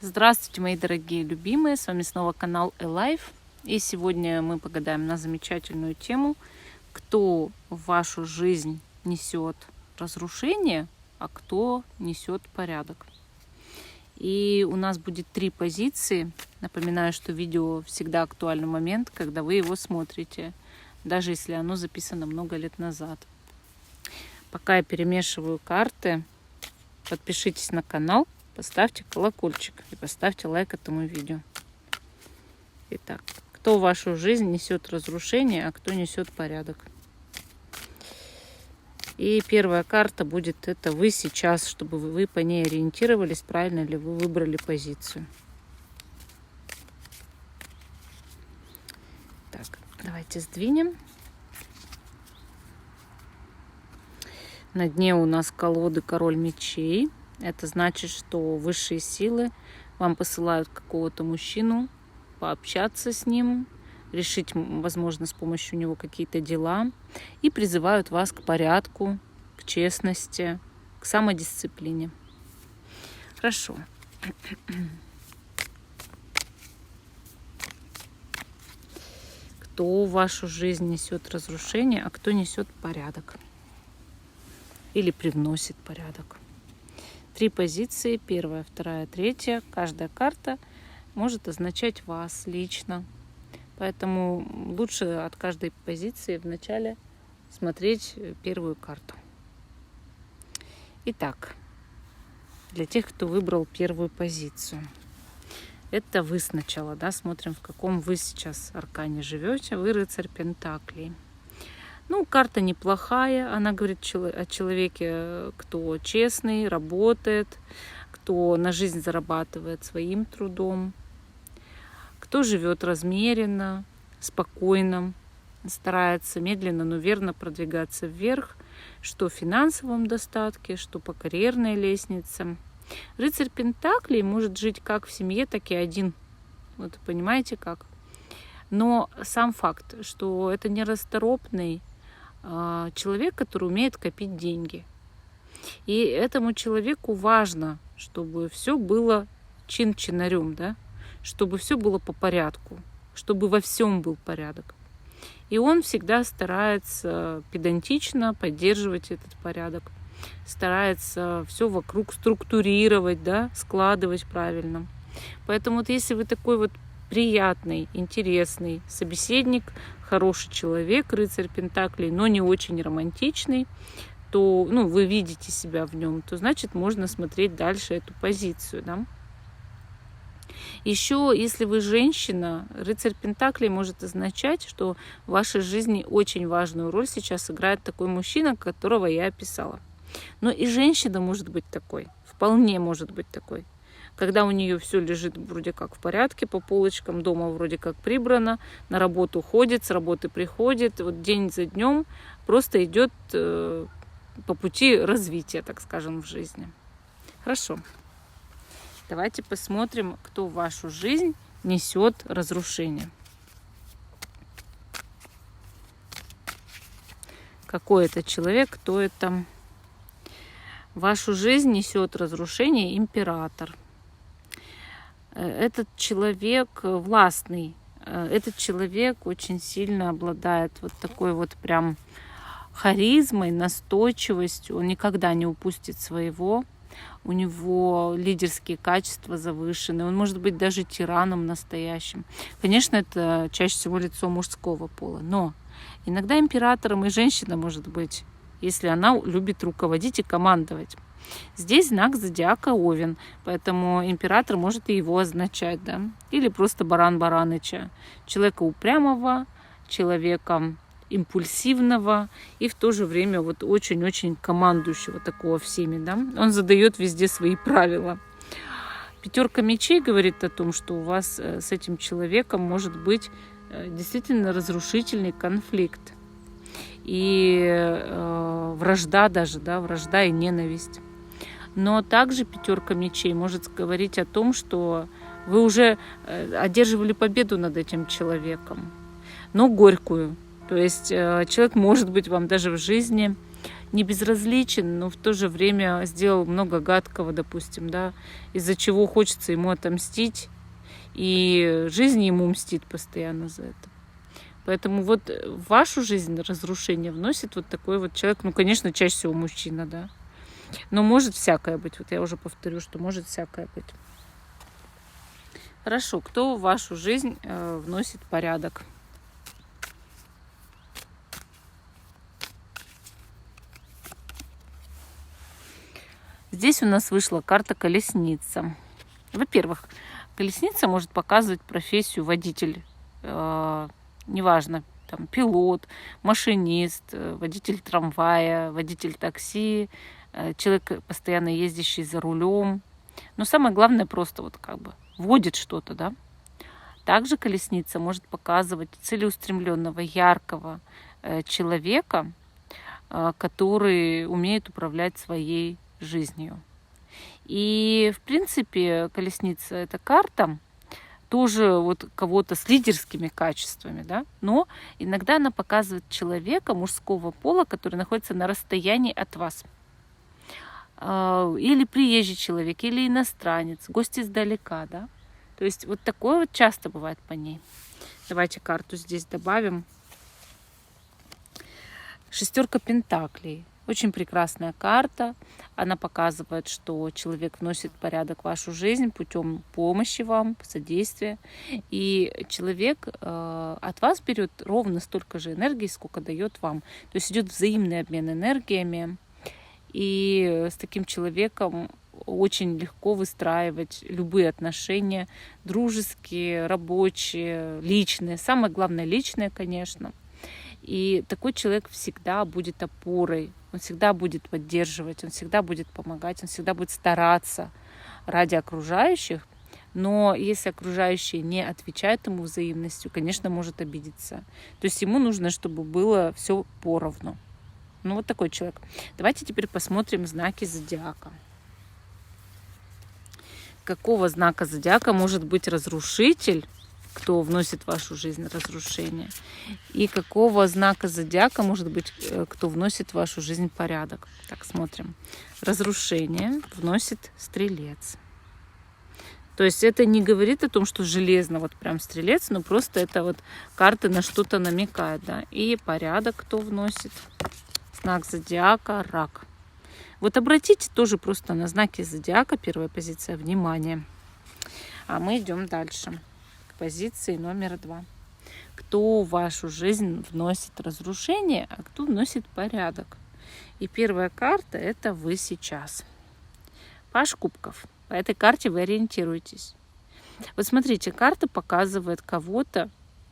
Здравствуйте, мои дорогие любимые! С вами снова канал Alive. И сегодня мы погадаем на замечательную тему, кто в вашу жизнь несет разрушение, а кто несет порядок. И у нас будет три позиции. Напоминаю, что видео всегда актуальный момент, когда вы его смотрите, даже если оно записано много лет назад. Пока я перемешиваю карты, подпишитесь на канал, поставьте колокольчик и поставьте лайк этому видео. Итак, кто в вашу жизнь несет разрушение, а кто несет порядок. И первая карта будет это вы сейчас, чтобы вы по ней ориентировались, правильно ли вы выбрали позицию. Так, давайте сдвинем. На дне у нас колоды король мечей. Это значит, что высшие силы вам посылают какого-то мужчину, пообщаться с ним, решить, возможно, с помощью него какие-то дела и призывают вас к порядку, к честности, к самодисциплине. Хорошо. Кто в вашу жизнь несет разрушение, а кто несет порядок? или привносит порядок. Три позиции, первая, вторая, третья. Каждая карта может означать вас лично. Поэтому лучше от каждой позиции вначале смотреть первую карту. Итак, для тех, кто выбрал первую позицию. Это вы сначала, да, смотрим, в каком вы сейчас аркане живете. Вы рыцарь Пентаклей. Ну, карта неплохая, она говорит о человеке, кто честный, работает, кто на жизнь зарабатывает своим трудом, кто живет размеренно, спокойно, старается медленно, но верно продвигаться вверх, что в финансовом достатке, что по карьерной лестнице. Рыцарь Пентаклей может жить как в семье, так и один. Вот понимаете как? Но сам факт, что это нерасторопный, человек, который умеет копить деньги. И этому человеку важно, чтобы все было чин-чинарем, да? чтобы все было по порядку, чтобы во всем был порядок. И он всегда старается педантично поддерживать этот порядок, старается все вокруг структурировать, да, складывать правильно. Поэтому вот если вы такой вот приятный, интересный собеседник, хороший человек, рыцарь Пентаклей, но не очень романтичный, то ну, вы видите себя в нем, то значит можно смотреть дальше эту позицию. Да? Еще, если вы женщина, рыцарь Пентаклей может означать, что в вашей жизни очень важную роль сейчас играет такой мужчина, которого я описала. Но и женщина может быть такой, вполне может быть такой когда у нее все лежит вроде как в порядке по полочкам, дома вроде как прибрано, на работу ходит, с работы приходит, вот день за днем просто идет э, по пути развития, так скажем, в жизни. Хорошо. Давайте посмотрим, кто в вашу жизнь несет разрушение. Какой это человек, кто это? В вашу жизнь несет разрушение император – этот человек э, властный, э, этот человек очень сильно обладает вот такой вот прям харизмой, настойчивостью, он никогда не упустит своего, у него лидерские качества завышены, он может быть даже тираном настоящим. Конечно, это чаще всего лицо мужского пола, но иногда императором и женщина может быть, если она любит руководить и командовать. Здесь знак зодиака Овен, поэтому император может и его означать, да, или просто баран Бараныча, человека упрямого, человека импульсивного и в то же время вот очень-очень командующего такого всеми, да. Он задает везде свои правила. Пятерка мечей говорит о том, что у вас э, с этим человеком может быть э, действительно разрушительный конфликт и э, вражда даже, да, вражда и ненависть. Но также пятерка мечей может говорить о том, что вы уже э, одерживали победу над этим человеком, но горькую. То есть э, человек может быть вам даже в жизни не безразличен, но в то же время сделал много гадкого, допустим, да, из-за чего хочется ему отомстить, и жизнь ему мстит постоянно за это. Поэтому вот в вашу жизнь разрушение вносит вот такой вот человек, ну, конечно, чаще всего мужчина, да. Но может всякое быть. Вот я уже повторю, что может всякое быть. Хорошо, кто в вашу жизнь э, вносит порядок? Здесь у нас вышла карта колесница. Во-первых, колесница может показывать профессию водитель, э, неважно, там пилот, машинист, э, водитель трамвая, водитель такси, человек, постоянно ездящий за рулем. Но самое главное просто вот как бы вводит что-то, да. Также колесница может показывать целеустремленного, яркого э, человека, э, который умеет управлять своей жизнью. И, в принципе, колесница – это карта тоже вот кого-то с лидерскими качествами, да, но иногда она показывает человека мужского пола, который находится на расстоянии от вас. А, или приезжий человек, или иностранец, гость издалека, да. То есть вот такое вот часто бывает по ней. Давайте карту здесь добавим. Шестерка пентаклей. Очень прекрасная карта. Она показывает, что человек вносит порядок в вашу жизнь путем помощи вам, содействия. И человек э, от вас берет ровно столько же энергии, сколько дает вам. То есть идет взаимный обмен энергиями. И с таким человеком очень легко выстраивать любые отношения, дружеские, рабочие, личные. Самое главное, личные, конечно. И такой человек всегда будет опорой, он всегда будет поддерживать, он всегда будет помогать, он всегда будет стараться ради окружающих. Но если окружающие не отвечают ему взаимностью, конечно, может обидеться. То есть ему нужно, чтобы было все поровну. Ну, вот такой человек. Давайте теперь посмотрим знаки зодиака. Какого знака зодиака может быть разрушитель кто вносит в вашу жизнь разрушение, и какого знака зодиака может быть, э, кто вносит в вашу жизнь порядок. Так, смотрим. Разрушение вносит стрелец. То есть это не говорит о том, что железно вот прям стрелец, но просто это вот карты на что-то намекают, да. И порядок кто вносит? Знак зодиака – рак. Вот обратите тоже просто на знаки зодиака, первая позиция, внимание. А мы идем дальше позиции номер два. Кто в вашу жизнь вносит разрушение, а кто вносит порядок. И первая карта – это вы сейчас. Паш кубков. По этой карте вы ориентируетесь. Вот смотрите, карта показывает кого-то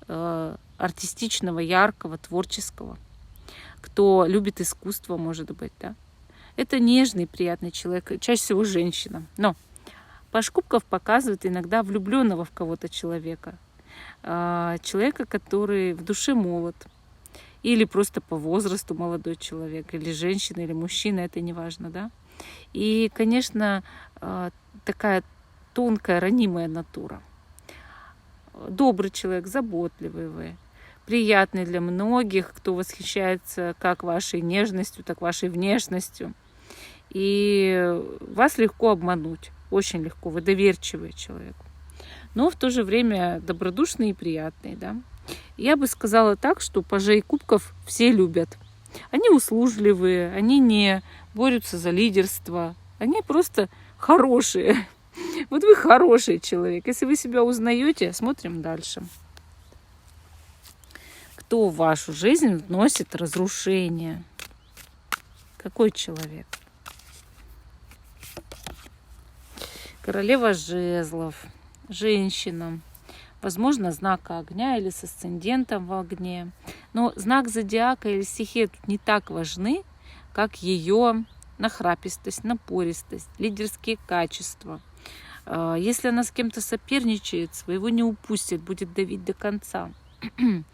э, артистичного, яркого, творческого, кто любит искусство, может быть, да. Это нежный, приятный человек, чаще всего женщина. Но Паш Кубков показывает иногда влюбленного в кого-то человека. А, человека, который в душе молод. Или просто по возрасту молодой человек. Или женщина, или мужчина, это не важно, да. И, конечно, а, такая тонкая, ранимая натура. Добрый человек, заботливый вы, приятный для многих, кто восхищается как вашей нежностью, так вашей внешностью. И вас легко обмануть очень легко, вы доверчивый человек. Но в то же время добродушный и приятный, да. Я бы сказала так, что пажей кубков все любят. Они услужливые, они не борются за лидерство, они просто хорошие. Вот вы хороший человек. Если вы себя узнаете, смотрим дальше. Кто в вашу жизнь вносит разрушение? Какой человек? Королева жезлов, женщина, возможно, знака огня или с асцендентом в огне. Но знак зодиака или стихия тут не так важны, как ее нахрапистость, напористость, лидерские качества. А, если она с кем-то соперничает, своего не упустит, будет давить до конца.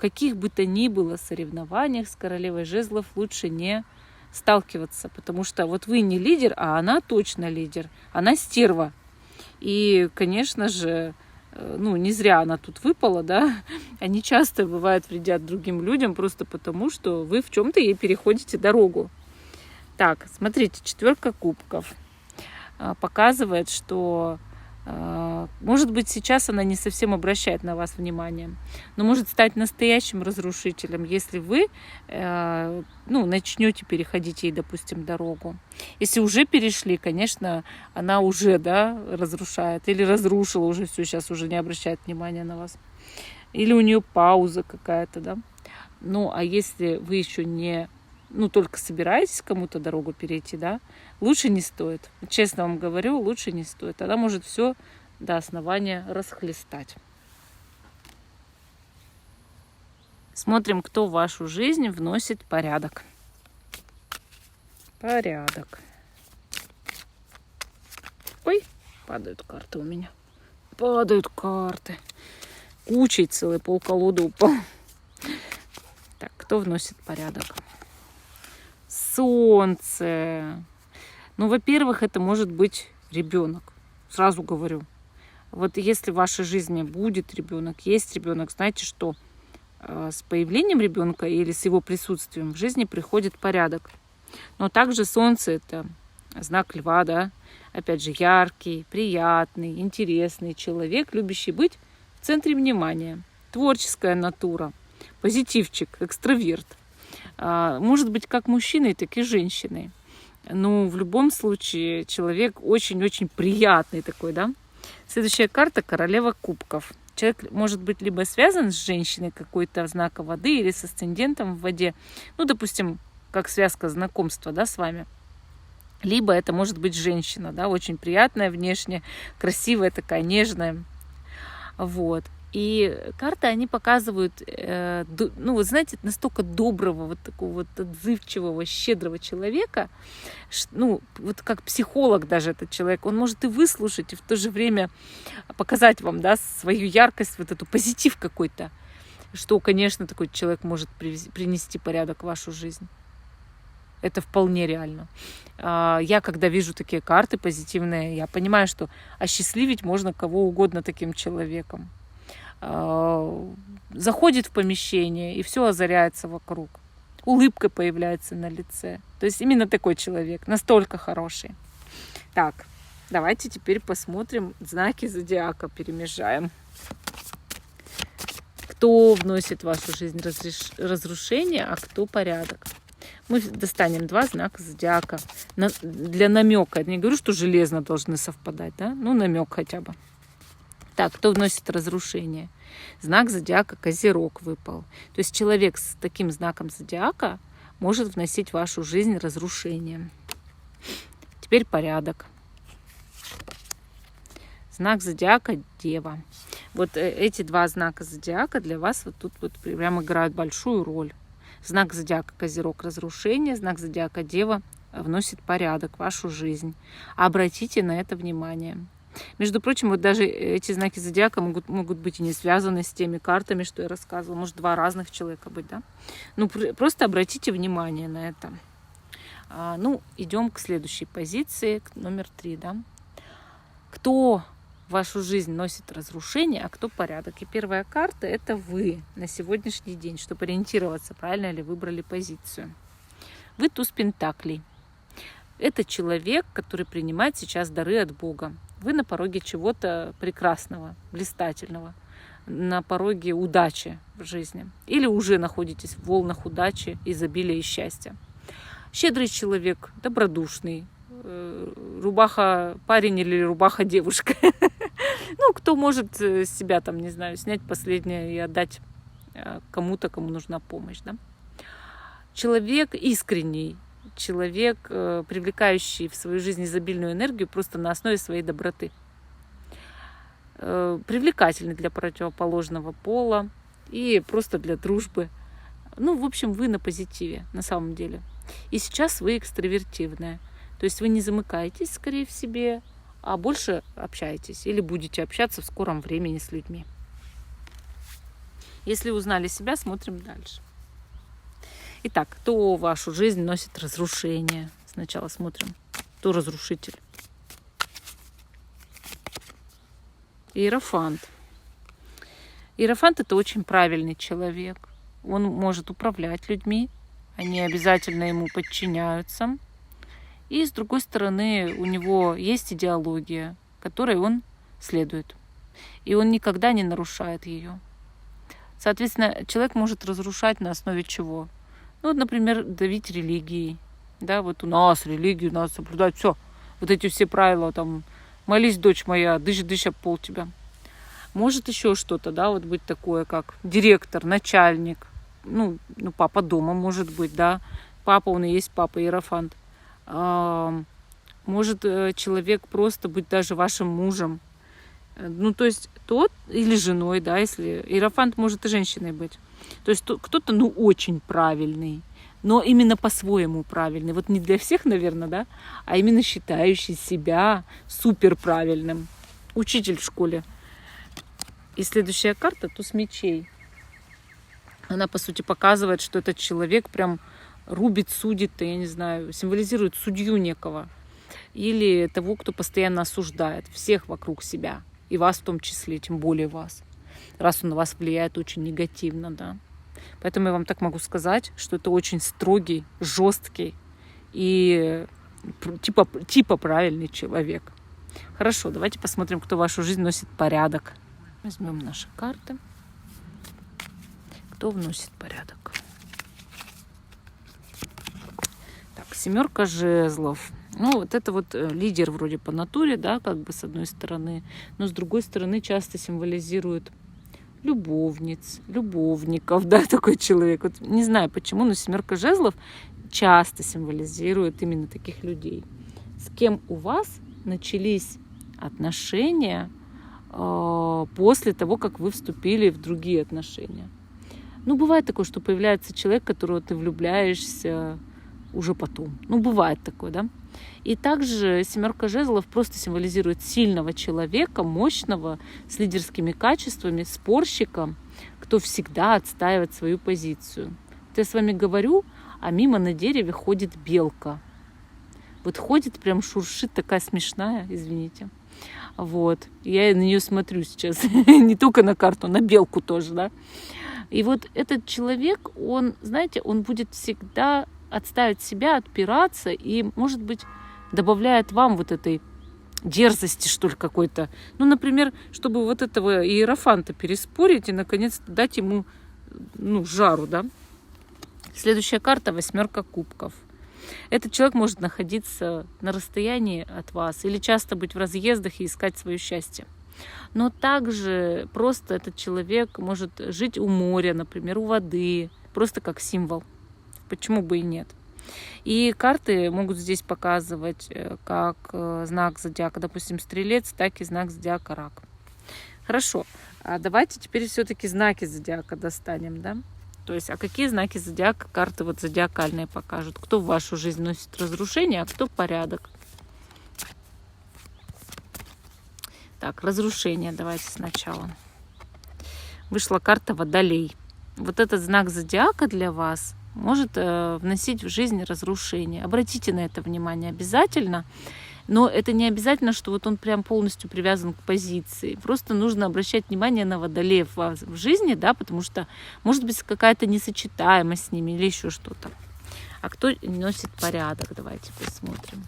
Каких бы то ни было соревнованиях с королевой жезлов лучше не сталкиваться, потому что вот вы не лидер, а она точно лидер, она стерва. И, конечно же, э, ну, не зря она тут выпала, да, они часто, бывают, вредят другим людям просто потому, что вы в чем-то ей переходите дорогу. Так, смотрите, четверка кубков а, показывает, что может быть, сейчас она не совсем обращает на вас внимание, но может стать настоящим разрушителем, если вы э, ну, начнете переходить ей, допустим, дорогу. Если уже перешли, конечно, она уже да, разрушает или разрушила уже все, сейчас уже не обращает внимания на вас. Или у нее пауза какая-то, да. Ну, а если вы еще не ну, только собираетесь кому-то дорогу перейти, да, лучше не стоит. Честно вам говорю, лучше не стоит. Тогда может все до основания расхлестать. Смотрим, кто в вашу жизнь вносит порядок. Порядок. Ой, падают карты у меня. Падают карты. Кучей целый пол колоды упал. Так, кто вносит порядок? Солнце. Ну, во-первых, это может быть ребенок. Сразу говорю. Вот если в вашей жизни будет ребенок, есть ребенок, знаете, что э, с появлением ребенка или с его присутствием в жизни приходит порядок. Но также солнце это знак льва, да, опять же, яркий, приятный, интересный человек, любящий быть в центре внимания, творческая натура, позитивчик, экстраверт. А, может быть как мужчиной, так и женщиной. Но в любом случае человек очень-очень приятный такой, да. Следующая карта королева кубков. Человек может быть либо связан с женщиной какой-то знака воды или с асцендентом в воде. Ну, допустим, как связка знакомства, да, с вами. Либо это может быть женщина, да, очень приятная внешне, красивая такая, нежная. Вот. И карты, они показывают, э, ну, вы знаете, настолько доброго, вот такого вот отзывчивого, щедрого человека, ну, вот как психолог даже этот человек, он может и выслушать, и в то же время показать вам, да, свою яркость, вот эту позитив какой-то, что, конечно, такой человек может принести порядок в вашу жизнь. Это вполне реально. А, я, когда вижу такие карты позитивные, я понимаю, что осчастливить можно кого угодно таким человеком. А, заходит в помещение, и все озаряется вокруг. Улыбка появляется на лице. То есть именно такой человек, настолько хороший. Так, давайте теперь посмотрим знаки зодиака, перемежаем. Кто вносит в вашу жизнь разреш... разрушение, а кто порядок. Мы достанем два знака зодиака для намека. Не говорю, что железно должны совпадать, да? Ну, намек хотя бы. Так, кто вносит разрушение? Знак зодиака Козерог выпал. То есть человек с таким знаком зодиака может вносить в вашу жизнь разрушение. Теперь порядок. Знак зодиака Дева. Вот э, эти два знака зодиака для вас вот тут вот прям играют большую роль. Знак зодиака Козерог разрушение, знак зодиака Дева вносит порядок в вашу жизнь. Обратите на это внимание. Между прочим, вот даже эти знаки зодиака могут, могут быть и не связаны с теми картами, что я рассказывала. Может, два разных человека быть, да? Ну, просто обратите внимание на это. А, ну, идем к следующей позиции, к номер три, да? Кто в вашу жизнь носит разрушение, а кто порядок. И первая карта – это вы на сегодняшний день, чтобы ориентироваться, правильно ли выбрали позицию. Вы туз пентаклей. Это человек, который принимает сейчас дары от Бога. Вы на пороге чего-то прекрасного, блистательного, на пороге удачи в жизни. Или уже находитесь в волнах удачи, изобилия и счастья. Щедрый человек, добродушный, э, рубаха парень или рубаха девушка. Ну, кто может э, себя там, не знаю, снять последнее и отдать э, кому-то, кому нужна помощь, да? Человек искренний, человек, э, привлекающий в свою жизнь изобильную энергию просто на основе своей доброты. Э, привлекательный для противоположного пола и просто для дружбы. Ну, в общем, вы на позитиве на самом деле. И сейчас вы экстравертивная. То есть вы не замыкаетесь скорее в себе, а больше общаетесь или будете общаться в скором времени с людьми. Если узнали себя, смотрим дальше. Итак, кто в вашу жизнь носит разрушение? Сначала смотрим, кто разрушитель. Иерофант. Иерофант это очень правильный человек. Он может управлять людьми, они обязательно ему подчиняются. И с другой стороны, у него есть идеология, которой он следует. И он никогда не нарушает ее. Соответственно, человек может разрушать на основе чего? Ну, вот, например, давить религией. Да, вот у нас религию надо соблюдать. Все, вот эти все правила, там, молись, дочь моя, дышь об пол тебя. Может еще что-то, да, вот быть такое, как директор, начальник, ну, ну, папа дома может быть, да, папа, он и есть папа, Иерофант. А, может э, человек просто быть даже вашим мужем. Э, ну, то есть тот или женой, да, если Иерофант может и женщиной быть. То есть кто-то, ну, очень правильный, но именно по-своему правильный. Вот не для всех, наверное, да, а именно считающий себя супер правильным. Учитель в школе. И следующая карта – туз мечей. Она, по сути, показывает, что этот человек прям рубит, судит, я не знаю, символизирует судью некого. Или того, кто постоянно осуждает всех вокруг себя. И вас в том числе, тем более вас. Раз он на вас влияет очень негативно, да. Поэтому я вам так могу сказать, что это очень строгий, жесткий и типа, типа правильный человек. Хорошо, давайте посмотрим, кто в вашу жизнь носит порядок. Возьмем наши карты. Кто вносит порядок? Так, семерка жезлов. Ну, вот это вот э, лидер вроде по натуре, да, как бы с одной стороны, но с другой стороны часто символизирует любовниц, любовников, да, такой человек. Вот не знаю почему, но семерка жезлов часто символизирует именно таких людей. С кем у вас начались отношения э, после того, как вы вступили в другие отношения. Ну, бывает такое, что появляется человек, которого ты влюбляешься уже потом. Ну, бывает такое, да? И также семерка жезлов просто символизирует сильного человека, мощного, с лидерскими качествами, спорщика, кто всегда отстаивает свою позицию. Вот я с вами говорю, а мимо на дереве ходит белка. Вот ходит, прям шуршит, такая смешная, извините. Вот. Я на нее смотрю сейчас. Не только на карту, на белку тоже, да. И вот этот человек, он, знаете, он будет всегда отставить себя, отпираться и, может быть, добавляет вам вот этой дерзости, что ли, какой-то. Ну, например, чтобы вот этого иерофанта переспорить и, наконец дать ему, ну, жару, да. Следующая карта – восьмерка кубков. Этот человек может находиться на расстоянии от вас или часто быть в разъездах и искать свое счастье. Но также просто этот человек может жить у моря, например, у воды, просто как символ. Почему бы и нет? И карты могут здесь показывать э, как э, знак зодиака, допустим, стрелец, так и знак зодиака рак. Хорошо, а давайте теперь все-таки знаки зодиака достанем, да? То есть, а какие знаки зодиака карты вот зодиакальные покажут? Кто в вашу жизнь носит разрушение, а кто порядок? Так, разрушение давайте сначала. Вышла карта Водолей. Вот этот знак зодиака для вас может э, вносить в жизнь разрушение. Обратите на это внимание обязательно. Но это не обязательно, что вот он прям полностью привязан к позиции. Просто нужно обращать внимание на водолеев в жизни, да, потому что может быть какая-то несочетаемость с ними или еще что-то. А кто носит порядок? Давайте посмотрим.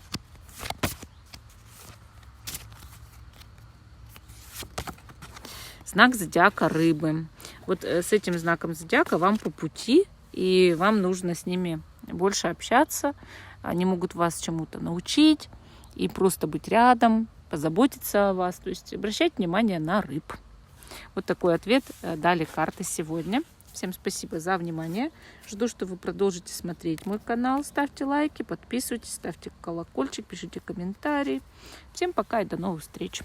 Знак зодиака рыбы. Вот э, с этим знаком зодиака вам по пути и вам нужно с ними больше общаться. Они могут вас чему-то научить и просто быть рядом, позаботиться о вас. То есть обращать внимание на рыб. Вот такой ответ э, дали карты сегодня. Всем спасибо за внимание. Жду, что вы продолжите смотреть мой канал. Ставьте лайки, подписывайтесь, ставьте колокольчик, пишите комментарии. Всем пока и до новых встреч.